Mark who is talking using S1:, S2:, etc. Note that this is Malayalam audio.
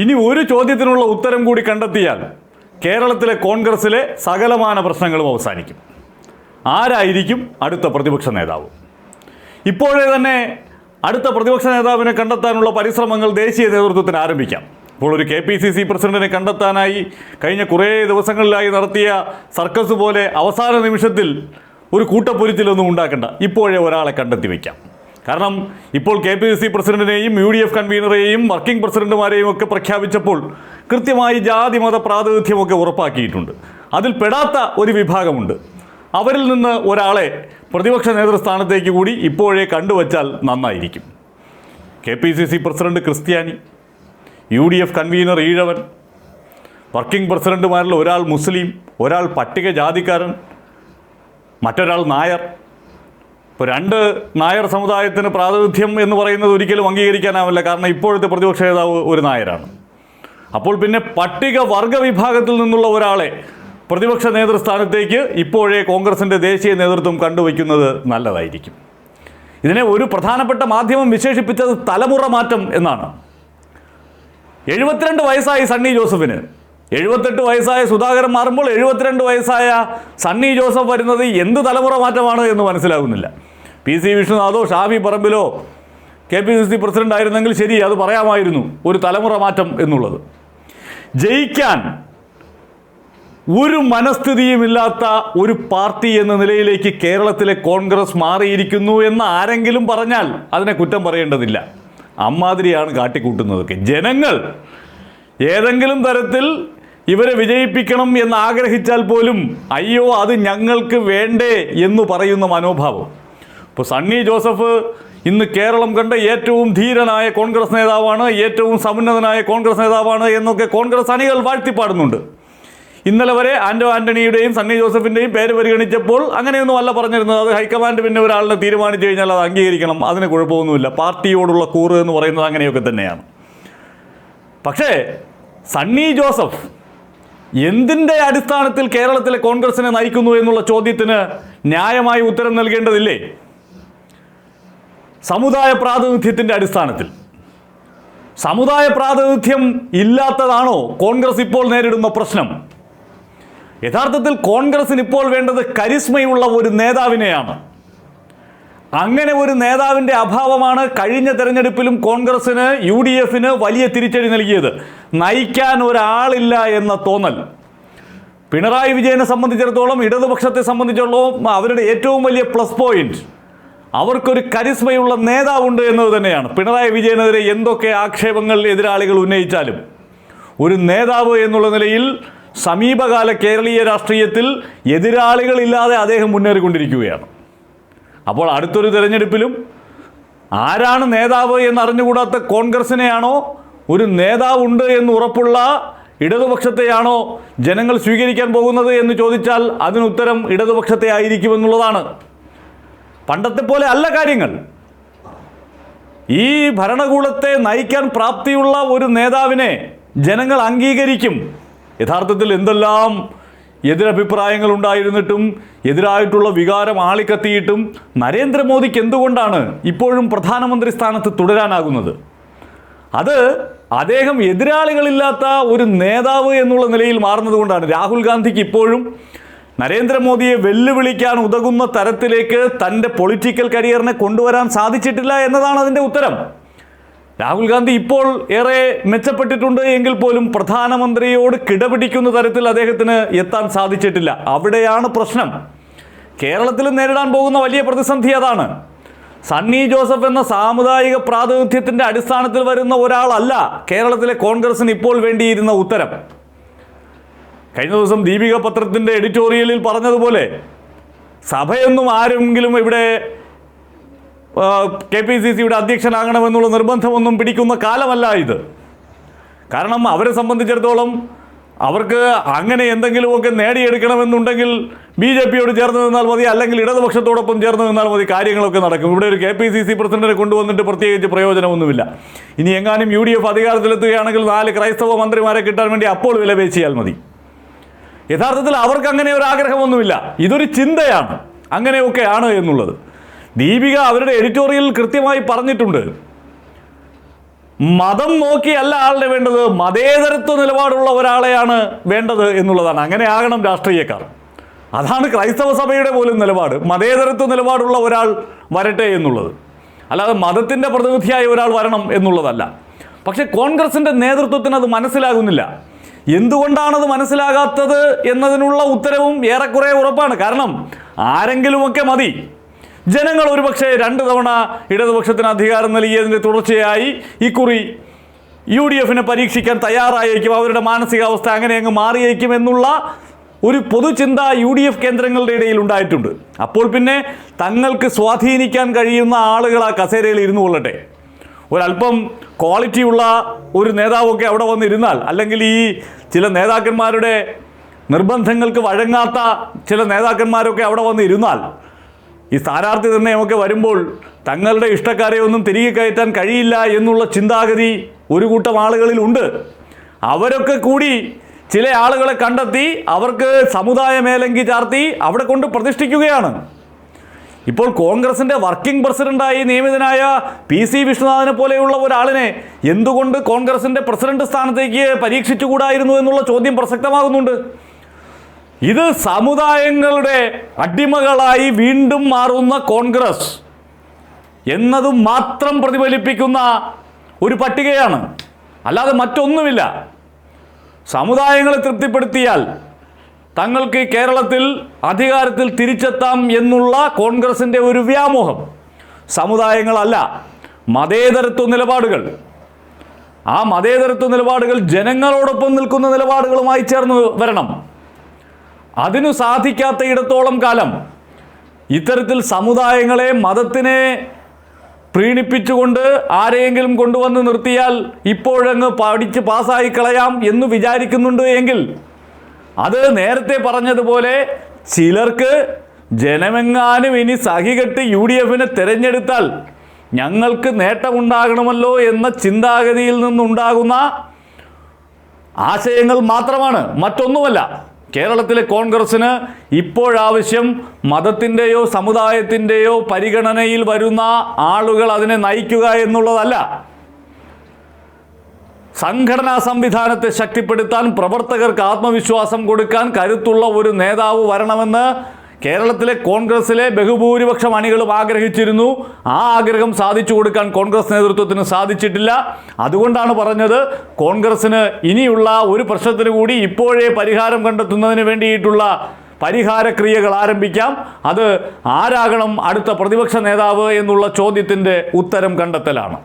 S1: ഇനി ഒരു ചോദ്യത്തിനുള്ള ഉത്തരം കൂടി കണ്ടെത്തിയാൽ കേരളത്തിലെ കോൺഗ്രസിലെ സകലമാന പ്രശ്നങ്ങളും അവസാനിക്കും. ആരായിരിക്കും അടുത്ത പ്രതിപക്ഷ നേതാവ്? ഇപ്പോഴേ തന്നെ അടുത്ത പ്രതിപക്ഷ നേതാവിനെ കണ്ടെത്താനുള്ള പരിശ്രമങ്ങൾ ദേശീയ നേതൃത്വത്തിന് ആരംഭിക്കാം. ഇപ്പോൾ ഒരു കെ പി സി സി പ്രസിഡന്റിനെ കണ്ടെത്താനായി കഴിഞ്ഞ കുറേ ദിവസങ്ങളിലായി നടത്തിയ സർക്കസ് പോലെ അവസാന നിമിഷത്തിൽ ഒരു കൂട്ടപ്പൊരിച്ചിലൊന്നും ഉണ്ടാക്കണ്ട. ഇപ്പോഴേ ഒരാളെ കണ്ടെത്തി വയ്ക്കാം. കാരണം ഇപ്പോൾ കെ പി സി പ്രസിഡന്റിനെയും യു ഡി എഫ് കൺവീനറെയും വർക്കിംഗ് പ്രസിഡന്റുമാരെയും ഒക്കെ പ്രഖ്യാപിച്ചപ്പോൾ കൃത്യമായി ജാതി മത പ്രാതിനിധ്യമൊക്കെ ഉറപ്പാക്കിയിട്ടുണ്ട്. അതിൽ പെടാത്ത ഒരു വിഭാഗമുണ്ട്. അവരിൽ നിന്ന് ഒരാളെ പ്രതിപക്ഷ നേതൃസ്ഥാനത്തേക്ക് കൂടി ഇപ്പോഴേ കണ്ടുവച്ചാൽ നന്നായിരിക്കും. K P C C president ക്രിസ്ത്യാനി യു ഡി എഫ് കൺവീനർ ഈഴവൻ വർക്കിംഗ് പ്രസിഡന്റുമാരിൽ ഒരാൾ മുസ്ലിം ഒരാൾ പട്ടികജാതിക്കാരൻ മറ്റൊരാൾ നായർ ഇപ്പോൾ രണ്ട് നായർ സമുദായത്തിന് പ്രാതിനിധ്യം എന്ന് പറയുന്നത് ഒരിക്കലും അംഗീകരിക്കാനാവില്ല. കാരണം ഇപ്പോഴത്തെ പ്രതിപക്ഷ നേതാവ് ഒരു നായരാണ്. അപ്പോൾ പിന്നെ പട്ടിക വർഗ വിഭാഗത്തിൽ നിന്നുള്ള ഒരാളെ പ്രതിപക്ഷ നേതൃസ്ഥാനത്തേക്ക് ഇപ്പോഴേ കോൺഗ്രസിന്റെ ദേശീയ നേതൃത്വം കണ്ടുവയ്ക്കുന്നത് നല്ലതായിരിക്കും. ഇതിനെ ഒരു പ്രധാനപ്പെട്ട മാധ്യമം വിശേഷിപ്പിച്ചത് തലമുറ മാറ്റം എന്നാണ്. എഴുപത്തിരണ്ട് വയസ്സായി സണ്ണി ജോസഫിന്. എഴുപത്തെട്ട് വയസ്സായ സുധാകരൻ മാറുമ്പോൾ എഴുപത്തിരണ്ട് വയസ്സായ സണ്ണി ജോസഫ് വരുന്നത് എന്ത് തലമുറ മാറ്റമാണ് എന്ന് മനസ്സിലാകുന്നില്ല. പി സി വിഷ്ണുനാഥോ Shafi പറമ്പിലോ K P C C president ആയിരുന്നെങ്കിൽ ശരി അത് പറയാമായിരുന്നു ഒരു തലമുറ മാറ്റം എന്നുള്ളത്. ജയിക്കാൻ ഒരു മനസ്ഥിതിയുമില്ലാത്ത ഒരു പാർട്ടി എന്ന നിലയിലേക്ക് കേരളത്തിലെ കോൺഗ്രസ് മാറിയിരിക്കുന്നു എന്ന് ആരെങ്കിലും പറഞ്ഞാൽ അതിനെ കുറ്റം പറയേണ്ടതില്ല. അമ്മാതിരിയാണ് കാട്ടിക്കൂട്ടുന്നതൊക്കെ. ജനങ്ങൾ ഏതെങ്കിലും തരത്തിൽ ഇവരെ വിജയിപ്പിക്കണം എന്ന് ആഗ്രഹിച്ചാൽ പോലും അയ്യോ അത് ഞങ്ങൾക്ക് വേണ്ടേ എന്ന് പറയുന്ന മനോഭാവം. ഇപ്പോൾ സണ്ണി ജോസഫ് ഇന്ന് കേരളം കണ്ട ഏറ്റവും ധീരനായ കോൺഗ്രസ് നേതാവാണ് ഏറ്റവും സമുന്നതനായ കോൺഗ്രസ് നേതാവാണ് എന്നൊക്കെ കോൺഗ്രസ് അണികൾ വാഴ്ത്തിപ്പാടുന്നുണ്ട്. ഇന്നലെ വരെ ആന്റോ ആന്റണിയുടെയും സണ്ണി ജോസഫിന്റെയും പേര് പരിഗണിച്ചപ്പോൾ അങ്ങനെയൊന്നും അല്ല പറഞ്ഞിരുന്നത്. അത് ഹൈക്കമാൻഡ് പിന്നെ ഒരാളിനെ തീരുമാനിച്ചു കഴിഞ്ഞാൽ അത് അംഗീകരിക്കണം. അതിന് കുഴപ്പമൊന്നുമില്ല. പാർട്ടിയോടുള്ള കൂറ് എന്ന് പറയുന്നത് അങ്ങനെയൊക്കെ തന്നെയാണ്. പക്ഷേ സണ്ണി ജോസഫ് എന്തിന്റെ അടിസ്ഥാനത്തിൽ കേരളത്തിലെ കോൺഗ്രസിനെ നയിക്കുന്നു എന്നുള്ള ചോദ്യത്തിന് ന്യായമായി ഉത്തരം നൽകേണ്ടതില്ലേ? സമുദായ പ്രാതിനിധ്യത്തിന്റെ അടിസ്ഥാനത്തിൽ. സമുദായ പ്രാതിനിധ്യം ഇല്ലാത്തതാണോ കോൺഗ്രസ് ഇപ്പോൾ നേരിടുന്ന പ്രശ്നം? യഥാർത്ഥത്തിൽ കോൺഗ്രസിന് ഇപ്പോൾ വേണ്ടത് കരിസ്മയുള്ള ഒരു നേതാവിനെയാണ്. അങ്ങനെ ഒരു നേതാവിന്റെ അഭാവമാണ് കഴിഞ്ഞ തെരഞ്ഞെടുപ്പിലും കോൺഗ്രസിന് യു ഡി എഫിന് വലിയ തിരിച്ചടി നൽകിയത്. നയിക്കാൻ ഒരാളില്ല എന്ന തോന്നൽ. പിണറായി വിജയനെ സംബന്ധിച്ചിടത്തോളം ഇടതുപക്ഷത്തെ സംബന്ധിച്ചിടത്തോളം അവരുടെ ഏറ്റവും വലിയ പ്ലസ് പോയിന്റ് അവർക്കൊരു കരിസ്മയുള്ള നേതാവുണ്ട് എന്നത് തന്നെയാണ്. പിണറായി വിജയനെതിരെ എന്തൊക്കെ ആക്ഷേപങ്ങൾ എതിരാളികൾ ഉന്നയിച്ചാലും ഒരു നേതാവ് എന്നുള്ള നിലയിൽ സമീപകാല കേരളീയ രാഷ്ട്രീയത്തിൽ എതിരാളികളില്ലാതെ അദ്ദേഹം മുന്നേറിക്കൊണ്ടിരിക്കുകയാണ്. അപ്പോൾ അടുത്തൊരു തിരഞ്ഞെടുപ്പിലും ആരാണ് നേതാവ് എന്നറിഞ്ഞുകൂടാത്ത കോൺഗ്രസിനെയാണോ ഒരു നേതാവുണ്ട് എന്ന് ഉറപ്പുള്ള ഇടതുപക്ഷത്തെയാണോ ജനങ്ങൾ സ്വീകരിക്കാൻ പോകുന്നത് എന്ന് ചോദിച്ചാൽ അതിനുത്തരം ഇടതുപക്ഷത്തെ ആയിരിക്കുമെന്നുള്ളതാണ്. പണ്ടത്തെ പോലെ അല്ല കാര്യങ്ങൾ. ഈ ഭരണകൂടത്തെ നയിക്കാൻ പ്രാപ്തിയുള്ള ഒരു നേതാവിനെ ജനങ്ങൾ അംഗീകരിക്കും. യഥാർത്ഥത്തിൽ എന്തെല്ലാം എതിരഭിപ്രായങ്ങൾ ഉണ്ടായിരുന്നിട്ടും എതിരായിട്ടുള്ള വികാരം ആളിക്കത്തിയിട്ടും നരേന്ദ്രമോദിക്ക് എന്തുകൊണ്ടാണ് ഇപ്പോഴും പ്രധാനമന്ത്രി സ്ഥാനത്ത് തുടരാനാകുന്നത്? അത് അദ്ദേഹം എതിരാളികളില്ലാത്ത ഒരു നേതാവ് എന്നുള്ള നിലയിൽ മാറുന്നത് കൊണ്ടാണ്. രാഹുൽ ഗാന്ധിക്ക് ഇപ്പോഴും നരേന്ദ്രമോദിയെ വെല്ലുവിളിക്കാൻ ഉതകുന്ന തരത്തിലേക്ക് തന്റെ പൊളിറ്റിക്കൽ കരിയറിനെ കൊണ്ടുവരാൻ സാധിച്ചിട്ടില്ല എന്നതാണ് അതിന്റെ ഉത്തരം. രാഹുൽ ഗാന്ധി ഇപ്പോൾ ഏറെ മെച്ചപ്പെട്ടിട്ടുണ്ട് എങ്കിൽ പോലും പ്രധാനമന്ത്രിയോട് കിടപിടിക്കുന്ന തരത്തിൽ അദ്ദേഹത്തിന് എത്താൻ സാധിച്ചിട്ടില്ല. അവിടെയാണ് പ്രശ്നം. കേരളത്തിൽ നേരിടാൻ പോകുന്ന വലിയ പ്രതിസന്ധി അതാണ്. സണ്ണി ജോസഫ് എന്ന സാമുദായിക പ്രാതിനിധ്യത്തിന്റെ അടിസ്ഥാനത്തിൽ വരുന്ന ഒരാളല്ല കേരളത്തിലെ കോൺഗ്രസിന് ഇപ്പോൾ വേണ്ടിയിരുന്ന ഉത്തരം. കഴിഞ്ഞ ദിവസം ദീപിക പത്രത്തിന്റെ എഡിറ്റോറിയലിൽ പറഞ്ഞതുപോലെ സഭയൊന്നും ആരെങ്കിലും ഇവിടെ കെ പി സി സിയുടെ അധ്യക്ഷനാകണമെന്നുള്ള നിർബന്ധമൊന്നും പിടിക്കുന്ന കാലമല്ല ഇത്. കാരണം അവരെ സംബന്ധിച്ചിടത്തോളം അവർക്ക് അങ്ങനെ എന്തെങ്കിലുമൊക്കെ നേടിയെടുക്കണമെന്നുണ്ടെങ്കിൽ ബി ജെ പിയോട് ചേർന്ന് നിന്നാൽ മതി അല്ലെങ്കിൽ ഇടതുപക്ഷത്തോടൊപ്പം ചേർന്ന് നിന്നാൽ മതി കാര്യങ്ങളൊക്കെ നടക്കും. ഇവിടെ ഒരു കെ പി സി സി പ്രസിഡന്റിനെ കൊണ്ടുവന്നിട്ട് പ്രത്യേകിച്ച് പ്രയോജനമൊന്നുമില്ല. ഇനി എങ്ങാനും യു ഡി എഫ് അധികാരത്തിലെത്തുകയാണെങ്കിൽ നാല് ക്രൈസ്തവ മന്ത്രിമാരെ കിട്ടാൻ വേണ്ടി അപ്പോൾ വിലപേശിയാൽ മതി. യഥാർത്ഥത്തിൽ അവർക്ക് അങ്ങനെ ഒരു ആഗ്രഹമൊന്നുമില്ല. ഇതൊരു ചിന്തയാണ്. അങ്ങനെയൊക്കെയാണ് എന്നുള്ളത്. ദീപിക അവരുടെ എഡിറ്റോറിയലിൽ കൃത്യമായി പറഞ്ഞിട്ടുണ്ട്. മതം നോക്കിയല്ല ആളിനെ വേണ്ടത് മതേതരത്വ നിലപാടുള്ള ഒരാളെയാണ് വേണ്ടത് എന്നുള്ളതാണ്. അങ്ങനെ ആകണം രാഷ്ട്രീയക്കാർ. അതാണ് ക്രൈസ്തവ സഭയുടെ പോലും നിലപാട്. മതേതരത്വ നിലപാടുള്ള ഒരാൾ വരട്ടെ എന്നുള്ളത്. അല്ലാതെ മതത്തിന്റെ പ്രതിനിധിയായ ഒരാൾ വരണം എന്നുള്ളതല്ല. പക്ഷേ കോൺഗ്രസിന്റെ നേതൃത്വത്തിന് അത് മനസ്സിലാകുന്നില്ല. എന്തുകൊണ്ടാണത് മനസ്സിലാകാത്തത് എന്നതിനുള്ള ഉത്തരവും ഏറെക്കുറെ ഉറപ്പാണ്. കാരണം ആരെങ്കിലുമൊക്കെ മതി. ജനങ്ങൾ ഒരുപക്ഷെ രണ്ട് തവണ ഇടതുപക്ഷത്തിന് അധികാരം നൽകിയതിന്റെ തുടർച്ചയായി ഇക്കുറി യു ഡി എഫിനെ പരീക്ഷിക്കാൻ തയ്യാറായേക്കും. അവരുടെ മാനസികാവസ്ഥ അങ്ങനെ അങ്ങ് മാറിയേക്കും എന്നുള്ള ഒരു പൊതുചിന്ത യു ഡി എഫ് കേന്ദ്രങ്ങളുടെ ഇടയിൽ ഉണ്ടായിട്ടുണ്ട്. അപ്പോൾ പിന്നെ തങ്ങൾക്ക് സ്വാധീനിക്കാൻ കഴിയുന്ന ആളുകൾ ആ കസേരയിൽ ഇരുന്നു കൊള്ളട്ടെ. ഒരല്പം ക്വാളിറ്റിയുള്ള ഒരു നേതാവൊക്കെ അവിടെ വന്നിരുന്നാൽ അല്ലെങ്കിൽ ഈ ചില നേതാക്കന്മാരുടെ നിർബന്ധങ്ങൾക്ക് വഴങ്ങാത്ത ചില നേതാക്കന്മാരൊക്കെ അവിടെ വന്നിരുന്നാൽ ഈ സ്ഥാനാർത്ഥി നിർണയമൊക്കെ വരുമ്പോൾ തങ്ങളുടെ ഇഷ്ടക്കാരെ ഒന്നും തിരികെ കയറ്റാൻ കഴിയില്ല എന്നുള്ള ചിന്താഗതി ഒരു കൂട്ടം ആളുകളിൽ ഉണ്ട്. അവരൊക്കെ കൂടി ചില ആളുകളെ കണ്ടെത്തി അവർക്ക് സമുദായ മേലങ്കി ചാർത്തി അവിടെ കൊണ്ട് പ്രതിഷ്ഠിക്കുകയാണ്. ഇപ്പോൾ കോൺഗ്രസിന്റെ വർക്കിംഗ് പ്രസിഡന്റായി നിയമിതനായ പി സി വിശ്വനാഥനെ പോലെയുള്ള ഒരാളിനെ എന്തുകൊണ്ട് കോൺഗ്രസിന്റെ പ്രസിഡന്റ് സ്ഥാനത്തേക്ക് പരീക്ഷിച്ചുകൂടായിരുന്നു എന്നുള്ള ചോദ്യം പ്രസക്തമാകുന്നുണ്ട്. ഇത് സമുദായങ്ങളുടെ അടിമകളായി വീണ്ടും മാറുന്ന കോൺഗ്രസ് എന്നത് മാത്രം പ്രതിഫലിപ്പിക്കുന്ന ഒരു പട്ടികയാണ്. അല്ലാതെ മറ്റൊന്നുമില്ല. സമുദായങ്ങളെ തൃപ്തിപ്പെടുത്തിയാൽ തങ്ങൾക്ക് കേരളത്തിൽ അധികാരത്തിൽ തിരിച്ചെത്താം എന്നുള്ള കോൺഗ്രസിന്റെ ഒരു വ്യാമോഹം. സമുദായങ്ങളല്ല മതേതരത്വ നിലപാടുകൾ. ആ മതേതരത്വ നിലപാടുകൾ ജനങ്ങളോടൊപ്പം നിൽക്കുന്ന നിലപാടുകളുമായി ചേർന്ന് വരണം. അതിനു സാധിക്കാത്ത ഇടത്തോളം കാലം ഇത്തരത്തിൽ സമുദായങ്ങളെ മതത്തിനെ പ്രീണിപ്പിച്ചുകൊണ്ട് ആരെയെങ്കിലും കൊണ്ടുവന്ന് നിർത്തിയാൽ ഇപ്പോഴങ്ങ് പഠിച്ച് പാസ്സായി കളയാം എന്ന് വിചാരിക്കുന്നുണ്ട് എങ്കിൽ അത് നേരത്തെ പറഞ്ഞതുപോലെ ചിലർക്ക് ജനമെങ്ങാനും ഇനി സഹികെട്ട് യു ഡി എഫിനെ തിരഞ്ഞെടുത്താൽ ഞങ്ങൾക്ക് നേട്ടമുണ്ടാകണമല്ലോ എന്ന ചിന്താഗതിയിൽ നിന്നുണ്ടാകുന്ന ആശയങ്ങൾ മാത്രമാണ് മറ്റൊന്നുമല്ല. കേരളത്തിലെ കോൺഗ്രസ്സിന് ഇപ്പോഴാവശ്യം മതത്തിന്റെയോ സമുദായത്തിന്റെയോ പരിഗണനയിൽ വരുന്ന ആളുകൾ അതിനെ നയിക്കുക എന്നുള്ളതല്ല. സംഘടനാ സംവിധാനത്തെ ശക്തിപ്പെടുത്താൻ പ്രവർത്തകർക്ക് ആത്മവിശ്വാസം കൊടുക്കാൻ കരുത്തുള്ള ഒരു നേതാവ് വരണമെന്ന് കേരളത്തിലെ കോൺഗ്രസിലെ ബഹുഭൂരിപക്ഷം അണികളും ആഗ്രഹിച്ചിരുന്നു. ആ ആഗ്രഹം സാധിച്ചു കൊടുക്കാൻ കോൺഗ്രസ് നേതൃത്വത്തിന് സാധിച്ചിട്ടില്ല. അതുകൊണ്ടാണ് പറഞ്ഞത് കോൺഗ്രസിന് ഇനിയുള്ള ഒരു പ്രശ്നത്തിന് കൂടി ഇപ്പോഴേ പരിഹാരം കണ്ടെത്തുന്നതിന് വേണ്ടിയിട്ടുള്ള പരിഹാരക്രിയകൾ ആരംഭിക്കാം. അത് ആരാകണം അടുത്ത പ്രതിപക്ഷ നേതാവ് എന്നുള്ള ചോദ്യത്തിന്റെ ഉത്തരം കണ്ടെത്തലാണ്.